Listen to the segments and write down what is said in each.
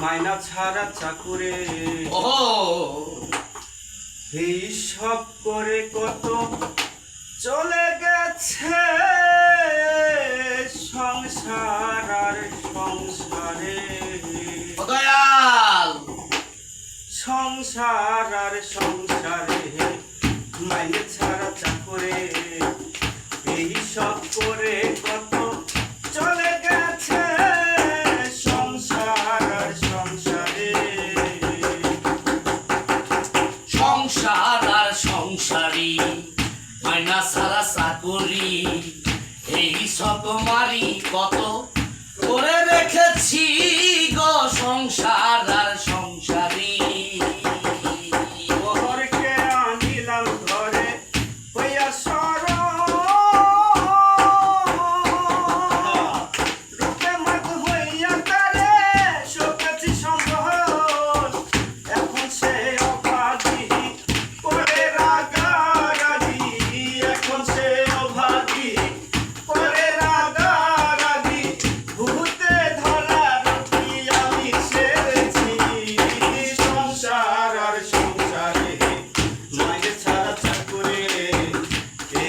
মাইনা ছাড়া চাকুরে। সব করে কত চলে গেছে সংসার আর সংসারে। সংসার আর সংসারে মাইনা ছাড়া চাকুরে। হয় না সারা চাকুরি এই সব মারি কত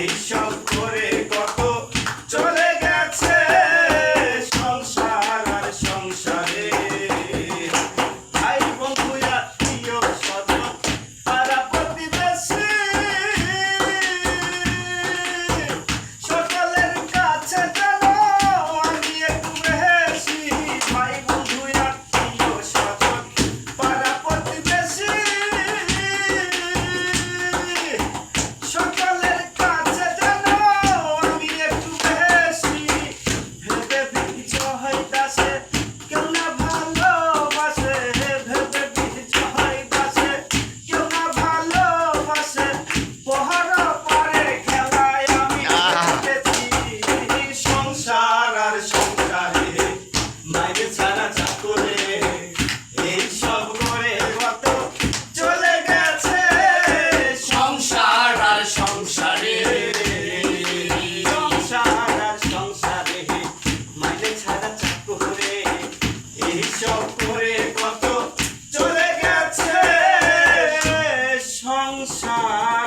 Deixa o এইসব কত চলে গেছে সংসার।